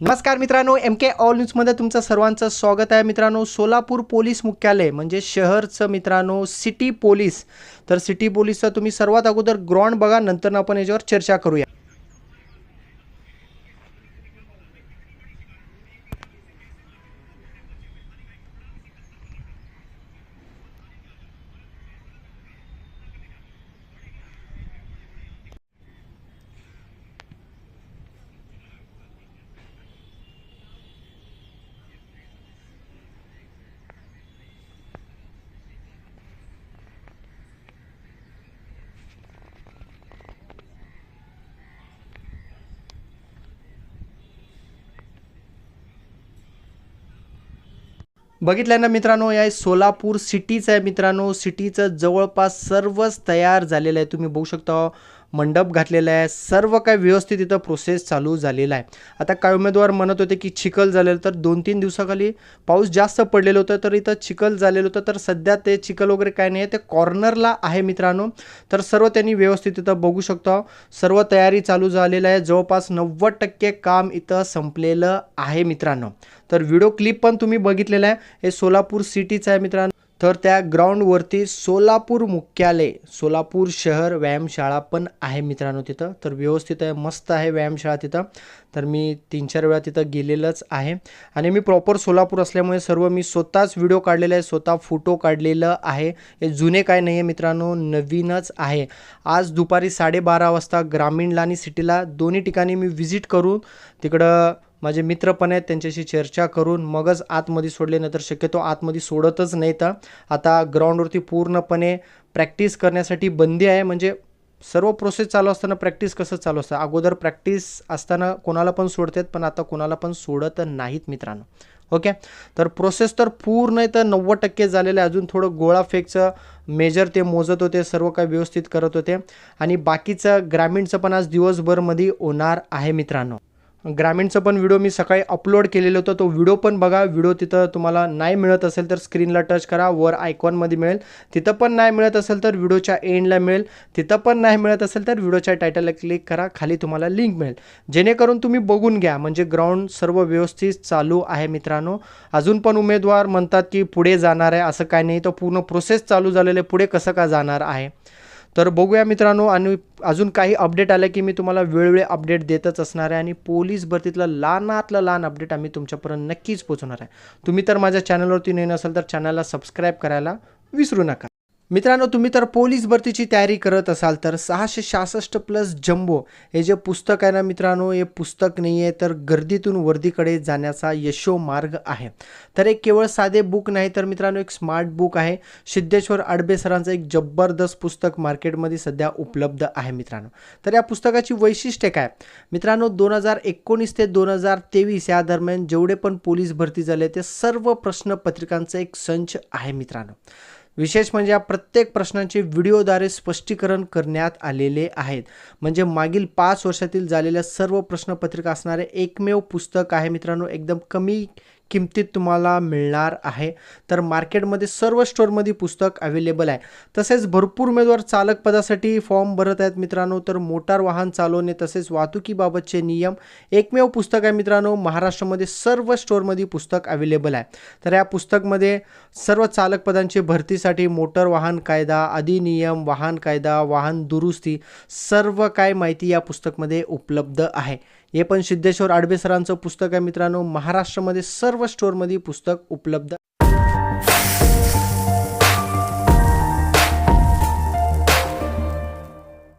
नमस्कार मित्रांनो एम के ऑल न्यूजमध्ये तुमचं सर्वांचं स्वागत आहे. मित्रांनो सोलापूर पोलीस मुख्यालय म्हणजे शहरचं मित्रांनो सिटी पोलीस. तर सिटी पोलीसचं तुम्ही सर्वात अगोदर ग्राउंड बघा नंतर आपण याच्यावर चर्चा करूया. बघितलं ना मित्रांनो या सोलापूर सिटीचं आहे मित्रांनो. सिटीचं जवळपास सर्वच तयार झालेलं आहे. तुम्ही बघू शकता मंडप घातलेला आहे. सर्व काय व्यवस्थित इथं प्रोसेस चालू झालेला आहे. आता काय उमेदवार म्हणत होते की चिखल झालेलं तर दोन तीन दिवसाखाली पाऊस जास्त पडलेलं होतं तर इथं चिखल झालेलं होतं. तर सध्या ते चिखल वगैरे काय नाही आहे. ते कॉर्नरला आहे मित्रांनो. तर सर्व त्यांनी व्यवस्थित इथं बघू शकतो. सर्व तयारी चालू झालेलं आहे. जवळपास नव्वद टक्के काम इथं संपलेलं आहे मित्रांनो. तर व्हिडिओ क्लिप पण तुम्ही बघितलेला आहे. हे सोलापूर सिटीचं आहे मित्रांनो. तर त्या ग्राउंडवरती सोलापूर मुख्यालय सोलापूर शहर व्यायामशाळा पण आहे मित्रांनो तिथं. तर व्यवस्थित आहे मस्त आहे व्यायामशाळा तिथं. तर मी तीन चार वेळा तिथं गेलेलंच आहे. आणि मी प्रॉपर सोलापूर असल्यामुळे सर्व मी स्वतःच व्हिडिओ काढलेला आहे स्वतः फोटो काढलेलं आहे. हे जुने काय नाही आहे मित्रांनो नवीनच आहे. आज दुपारी साडेबारा वाजता ग्रामीणला आणि सिटीला दोन्ही ठिकाणी मी व्हिजिट करून तिकडं माझे मित्र पण आहेत त्यांच्याशी चर्चा करून मगच आतमध्ये सोडले नाही तर शक्यतो आतमध्ये सोडतच नाही तर आता ग्राउंडवरती पूर्णपणे प्रॅक्टिस करण्यासाठी बंदी आहे म्हणजे सर्व प्रोसेस चालू असताना प्रॅक्टिस कसं चालू असतं? अगोदर प्रॅक्टिस असताना कोणाला पण सोडतात पण आता कोणाला पण सोडत नाहीत मित्रांनो. ओके तर प्रोसेस तर पूर्ण आहे तर नव्वद टक्के झालेलं आहे. अजून थोडं गोळा फेकचं मेजर ते मोजत होते सर्व काही व्यवस्थित करत होते. आणि बाकीचं ग्रामीणचं पण आज दिवसभरमध्ये होणार आहे मित्रांनो. ग्रामीणचं पण व्हिडिओ मी सकाळी अपलोड केलेलं होतं. तो व्हिडिओ पण बघा. व्हिडिओ तिथं तुम्हाला नाही मिळत असेल तर स्क्रीनला टच करा. वर आयकॉनमध्ये मिळेल. तिथं पण नाही मिळत असेल तर व्हिडिओच्या एंडला मिळेल. तिथं पण नाही मिळत असेल तर व्हिडिओच्या टायटलला क्लिक करा. खाली तुम्हाला लिंक मिळेल. जेणेकरून तुम्ही बघून घ्या. म्हणजे ग्राउंड सर्व व्यवस्थित चालू आहे मित्रांनो. अजून पण उमेदवार म्हणतात की पुढे जाणार आहे. असं काय नाही. तर पूर्ण प्रोसेस चालू झालेलं आहे. पुढे कसं का जाणार आहे? तर बघूया मित्रांनो आणि अजून काही अपडेट आलं की मी तुम्हाला वेळोवेळी अपडेट देतच असणार आहे आणि पोलीस भरतीतलं लहानातलं लहान अपडेट आम्ही तुमच्यापर्यंत नक्कीच पोहोचवणार आहे. तुम्ही तर माझ्या चॅनलवरती नाही नसेल तर चॅनलला सबस्क्राईब करायला विसरू नका. मित्रांनो तुम्ही तर पोलीस भरतीची तयारी करत असाल तर सहाशे सहासष्ट प्लस जम्बो हे जे पुस्तक आहे ना मित्रांनो हे पुस्तक नाही आहे तर गर्दीतून वर्दीकडे जाण्याचा यशो मार्ग आहे. तर एक केवळ साधे बुक नाही तर मित्रांनो एक स्मार्ट बुक आहे. सिद्धेश्वर आडबे सरांचं एक जबरदस्त पुस्तक मार्केटमध्ये सध्या उपलब्ध आहे मित्रांनो. तर या पुस्तकाची वैशिष्ट्ये काय? मित्रांनो दोन हजार एकोणीस ते दोन हजार तेवीस या दरम्यान जेवढे पण पोलीस भरती झाले ते सर्व प्रश्नपत्रिकांचं एक संच आहे मित्रांनो. विशेष म्हणजे या प्रत्येक प्रश्नांचे व्हिडिओद्वारे स्पष्टीकरण करण्यात आलेले आहेत. म्हणजे मागील पाच वर्षातील झालेल्या सर्व प्रश्नपत्रिका असणारे एकमेव पुस्तक आहे मित्रांनो एकदम कमी किमतीत तुम्हाला मिळणार आहे. तर मार्केटमध्ये सर्व स्टोअरमध्ये पुस्तक अवेलेबल आहे. तसेच भरपूर उमेदवार चालक पदासाठी फॉर्म भरत आहेत मित्रांनो. तर मोटार वाहन चालवणे तसेच वाहतुकीबाबतचे नियम एकमेव पुस्तक आहे मित्रांनो. महाराष्ट्रामध्ये सर्व स्टोअरमध्ये पुस्तक अवेलेबल आहे. तर या पुस्तकमध्ये सर्व चालक पदांची भरतीसाठी मोटर वाहन कायदा अधिनियम वाहन कायदा वाहन दुरुस्ती सर्व काय माहिती या पुस्तकमध्ये उपलब्ध आहे. हे पण सिद्धेश्वर आडबे सरांचं पुस्तक आहे मित्रांनो. महाराष्ट्रामध्ये सर्व स्टोअरमध्ये पुस्तक उपलब्ध